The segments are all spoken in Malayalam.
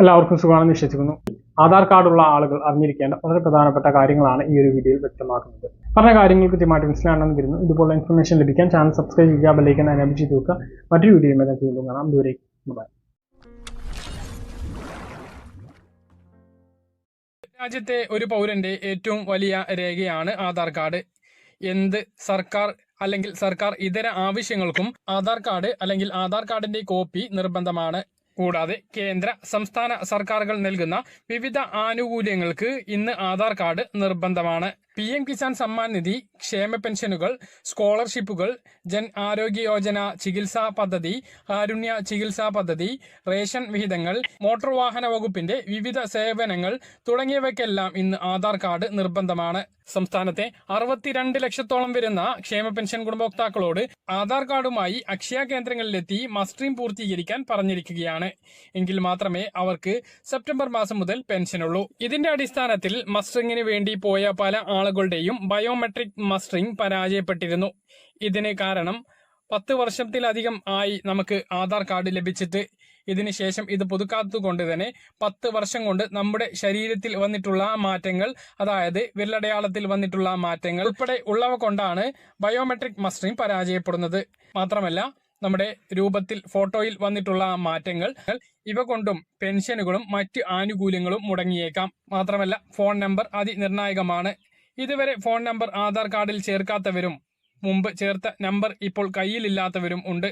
എല്ലാവർക്കും സുഖമാണെന്ന് വിശ്വസിക്കുന്നു. ആധാർ കാർഡുള്ള ആളുകൾ അറിഞ്ഞിരിക്കേണ്ട വളരെ പ്രധാനപ്പെട്ട കാര്യങ്ങളാണ് ഈ ഒരു വീഡിയോയിൽ വ്യക്തമാക്കുന്നത്. പറഞ്ഞ കാര്യങ്ങൾ കൃത്യമായിട്ട് മനസ്സിലാണെന്ന് വരുന്നു ഇതുപോലുള്ള ഇൻഫർമേഷൻ ലഭിക്കാൻ ചാനൽ സബ്സ്ക്രൈബ് ചെയ്യുക ബെല്ലൈക്കൻ അനുഭവിച്ച് തീർക്കുക മറ്റൊരു വീഡിയോ വീണ്ടും കാണാം. ദൂരെ രാജ്യത്തെ ഒരു പൗരന്റെ ഏറ്റവും വലിയ രേഖയാണ് ആധാർ കാർഡ്. എന്ത് സർക്കാർ അല്ലെങ്കിൽ സർക്കാർ ഇതര ആവശ്യങ്ങൾക്കും ആധാർ കാർഡ് അല്ലെങ്കിൽ ആധാർ കാർഡിന്റെ കോപ്പി നിർബന്ധമാണ്. കൂടാതെ കേന്ദ്ര സംസ്ഥാന സർക്കാരുകൾ നൽകുന്ന വിവിധ ആനുകൂല്യങ്ങൾക്ക് ഇന്ന് ആധാർ കാർഡ് നിർബന്ധമാണ്. പി എം കിസാൻ സമ്മാൻ നിധി ക്ഷേമ പെൻഷനുകൾ സ്കോളർഷിപ്പുകൾ ജൻ ആരോഗ്യ യോജന ചികിത്സാ പദ്ധതി കാരുണ്യ ചികിത്സാ പദ്ധതി റേഷൻ വിഹിതങ്ങൾ മോട്ടോർ വാഹന വകുപ്പിന്റെ വിവിധ സേവനങ്ങൾ തുടങ്ങിയവയ്ക്കെല്ലാം ഇന്ന് ആധാർ കാർഡ് നിർബന്ധമാണ്. സംസ്ഥാനത്തെ അറുപത്തിരണ്ട് ലക്ഷത്തോളം വരുന്ന ക്ഷേമ പെൻഷൻ ഗുണഭോക്താക്കളോട് ആധാർ കാർഡുമായി അക്ഷയ കേന്ദ്രങ്ങളിലെത്തി മസ്റ്ററിംഗ് പൂർത്തീകരിക്കാൻ പറഞ്ഞിരിക്കുകയാണ്. എങ്കിൽ മാത്രമേ അവർക്ക് സെപ്റ്റംബർ മാസം മുതൽ പെൻഷനുള്ളൂ. ഇതിന്റെ അടിസ്ഥാനത്തിൽ മസ്റ്ററിംഗിന് വേണ്ടി പോയ പല ആളുകളുടെയും ബയോമെട്രിക് മസ്റ്ററിംഗ് പരാജയപ്പെട്ടിരുന്നു. ഇതിന് കാരണം പത്ത് വർഷത്തിലധികം ആയി നമുക്ക് ആധാർ കാർഡ് ലഭിച്ചിട്ട് ഇതിനുശേഷം ഇത് പുതുക്കാത്തതുകൊണ്ട് തന്നെ പത്ത് വർഷം കൊണ്ട് നമ്മുടെ ശരീരത്തിൽ വന്നിട്ടുള്ള മാറ്റങ്ങൾ അതായത് വിരലടയാളത്തിൽ വന്നിട്ടുള്ള മാറ്റങ്ങൾ ഉൾപ്പെടെ ഉള്ളവ കൊണ്ടാണ് ബയോമെട്രിക് മസ്റ്ററിംഗ് പരാജയപ്പെടുന്നത്. മാത്രമല്ല നമ്മുടെ രൂപത്തിൽ ഫോട്ടോയിൽ വന്നിട്ടുള്ള മാറ്റങ്ങൾ ഇവ കൊണ്ടും പെൻഷനുകളും മറ്റ് ആനുകൂല്യങ്ങളും മുടങ്ങിയേക്കാം. മാത്രമല്ല ഫോൺ നമ്പർ അതിനിർണായകമാണ്. ഇതുവരെ ഫോൺ നമ്പർ ആധാർ കാർഡിൽ ചേർക്കാത്തവരും മുമ്പ് ചേർത്ത നമ്പർ ഇപ്പോൾ കയ്യിലില്ലാത്തവരും ഉണ്ട്.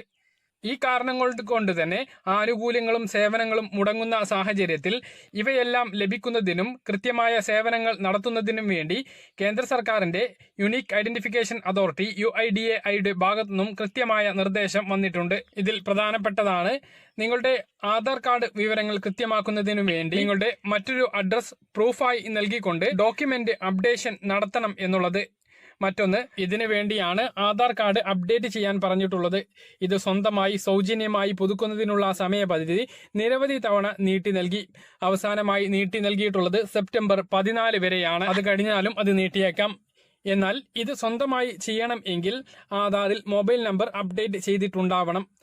ഈ കാരണങ്ങൾ കൊണ്ട് തന്നെ ആനുകൂല്യങ്ങളും സേവനങ്ങളും മുടങ്ങുന്ന സാഹചര്യത്തിൽ ഇവയെല്ലാം ലഭിക്കുന്നതിനും കൃത്യമായ സേവനങ്ങൾ നടത്തുന്നതിനും വേണ്ടി കേന്ദ്ര സർക്കാരിന്റെ unique identification authority U I D A ഐയുടെ ഭാഗത്തു നിന്നും കൃത്യമായ നിർദ്ദേശം വന്നിട്ടുണ്ട്. ഇതിൽ പ്രധാനപ്പെട്ടതാണ് നിങ്ങളുടെ ആധാർ കാർഡ് വിവരങ്ങൾ കൃത്യമാക്കുന്നതിനു വേണ്ടി നിങ്ങളുടെ മറ്റൊരു അഡ്രസ് പ്രൂഫായി നൽകിക്കൊണ്ട് ഡോക്യുമെന്റ് അപ്ഡേഷൻ നടത്തണം എന്നുള്ളത് മറ്റൊന്ന് ഇതിനു വേണ്ടിയാണ് ആധാർ കാർഡ് അപ്ഡേറ്റ് ചെയ്യാൻ പറഞ്ഞിട്ടുള്ളത്. ഇത് സ്വന്തമായി സൗജന്യമായി പുതുക്കുന്നതിനുള്ള സമയപരിധി നിരവധി തവണ നീട്ടി നൽകി. അവസാനമായി നീട്ടി നൽകിയിട്ടുള്ളത് സെപ്റ്റംബർ പതിനാല് വരെയാണ്. അത് കഴിഞ്ഞാലും അത് നീട്ടിയേക്കാം. എന്നാൽ ഇത് സ്വന്തമായി ചെയ്യണം എങ്കിൽ ആധാറിൽ മൊബൈൽ നമ്പർ അപ്ഡേറ്റ് ചെയ്തിട്ടുണ്ടാവണം.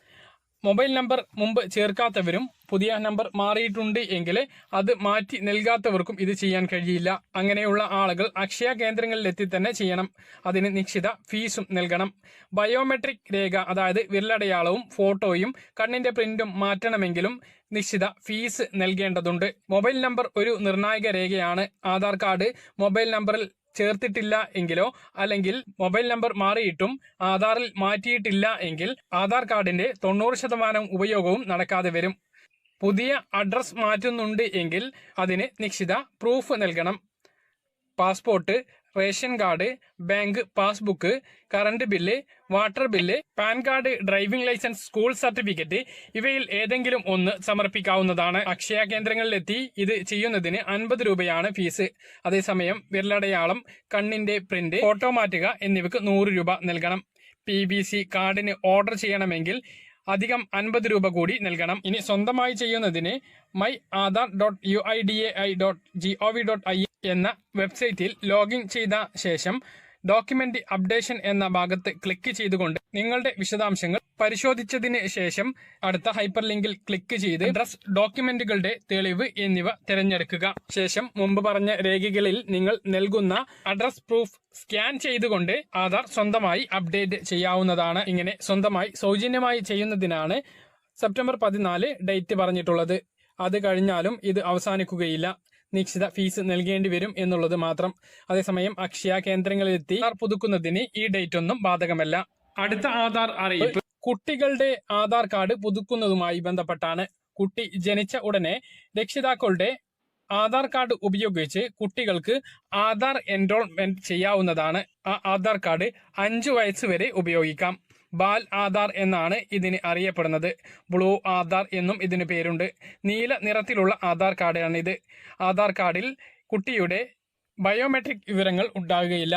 മൊബൈൽ നമ്പർ മുമ്പ് ചേർക്കാത്തവരും പുതിയ നമ്പർ മാറിയിട്ടുണ്ട് എങ്കിൽ അത് മാറ്റി നൽകാത്തവർക്കും ഇത് ചെയ്യാൻ കഴിയില്ല. അങ്ങനെയുള്ള ആളുകൾ അക്ഷയ കേന്ദ്രങ്ങളിലെത്തി തന്നെ ചെയ്യണം. അതിന് നിശ്ചിത ഫീസും നൽകണം. ബയോമെട്രിക് രേഖ അതായത് വിരലടയാളവും ഫോട്ടോയും കണ്ണിന്റെ പ്രിന്റും മാറ്റണമെങ്കിലും നിശ്ചിത ഫീസ് നൽകേണ്ടതുണ്ട്. മൊബൈൽ നമ്പർ ഒരു നിർണായക രേഖയാണ്. ആധാർ കാർഡ് മൊബൈൽ നമ്പറിൽ ചേർത്തിട്ടില്ല എങ്കിലോ അല്ലെങ്കിൽ മൊബൈൽ നമ്പർ മാറിയിട്ടും ആധാറിൽ മാറ്റിയിട്ടില്ല എങ്കിൽ ആധാർ കാർഡിന്റെ തൊണ്ണൂറ് ശതമാനം ഉപയോഗവും നടക്കാതെ വരും. പുതിയ അഡ്രസ് മാറ്റുന്നുണ്ട് എങ്കിൽ അതിന് നിശ്ചിത പ്രൂഫ് നൽകണം. Passport ration card bank passbook current bill water bill PAN card driving licence school certificate ഇവയിൽ ഏതെങ്കിലും ഒന്ന് സമർപ്പിക്കാവുന്നതാണ്. അക്ഷയ കേന്ദ്രങ്ങളിലെത്തി ഇത് ചെയ്യുന്നതിന് അൻപത് രൂപയാണ് ഫീസ്. അതേസമയം വിരലടയാളം കണ്ണിന്റെ പ്രിന്റ് ഫോട്ടോ മാറ്റുക എന്നിവക്ക് നൂറ് രൂപ നൽകണം. പി ബി സി കാർഡിന് ഓർഡർ ചെയ്യണമെങ്കിൽ അധികം അൻപത് രൂപ കൂടി നൽകണം. ഇനി സ്വന്തമായി ചെയ്യുന്നതിന് my Aadhaar dot U I D A I dot G O V dot I എന്ന വെബ്സൈറ്റിൽ ലോഗിൻ ചെയ്ത ശേഷം ഡോക്യുമെന്റ് അപ്ഡേഷൻ എന്ന ഭാഗത്ത് ക്ലിക്ക് ചെയ്തുകൊണ്ട് നിങ്ങളുടെ വിശദാംശങ്ങൾ പരിശോധിച്ചതിന് ശേഷം അടുത്ത ഹൈപ്പർ ലിങ്കിൽ ക്ലിക്ക് ചെയ്ത് അഡ്രസ് ഡോക്യുമെന്റുകളുടെ തെളിവ് എന്നിവ തിരഞ്ഞെടുക്കുക. ശേഷം മുമ്പ് പറഞ്ഞ രേഖകളിൽ നിങ്ങൾ നൽകുന്ന അഡ്രസ് പ്രൂഫ് സ്കാൻ ചെയ്തുകൊണ്ട് ആധാർ സ്വന്തമായി അപ്ഡേറ്റ് ചെയ്യാവുന്നതാണ്. ഇങ്ങനെ സ്വന്തമായി സൗജന്യമായി ചെയ്യുന്നതിനാണ് സെപ്റ്റംബർ പതിനാല് ഡേറ്റ് പറഞ്ഞിട്ടുള്ളത്. അത് കഴിഞ്ഞാലും ഇത് അവസാനിക്കുകയില്ല. നിശ്ചിത ഫീസ് നൽകേണ്ടി വരും എന്നുള്ളത് മാത്രം. അതേസമയം അക്ഷയ കേന്ദ്രങ്ങളിലെത്തി പുതുക്കുന്നതിന് ഈ ഡേറ്റ് ഒന്നും ബാധകമല്ല. അടുത്ത ആധാർ അറിയിപ്പ്. കുട്ടികളുടെ ആധാർ കാർഡ് പുതുക്കുന്നതുമായി ബന്ധപ്പെട്ടാണ്. കുട്ടി ജനിച്ച ഉടനെ രക്ഷിതാക്കളുടെ ആധാർ കാർഡ് ഉപയോഗിച്ച് കുട്ടികൾക്ക് ആധാർ എൻറോൾമെന്റ് ചെയ്യാവുന്നതാണ്. ആ ആധാർ കാർഡ് അഞ്ചു വയസ്സ് വരെ ഉപയോഗിക്കാം. ബാൽ ആധാർ എന്നാണ് ഇതിന് അറിയപ്പെടുന്നത്. ബ്ലൂ ആധാർ എന്നും ഇതിന് പേരുണ്ട്. നീല നിറത്തിലുള്ള ആധാർ കാർഡാണിത്. ആധാർ കാർഡിൽ കുട്ടിയുടെ ബയോമെട്രിക് വിവരങ്ങൾ ഉണ്ടാകുകയില്ല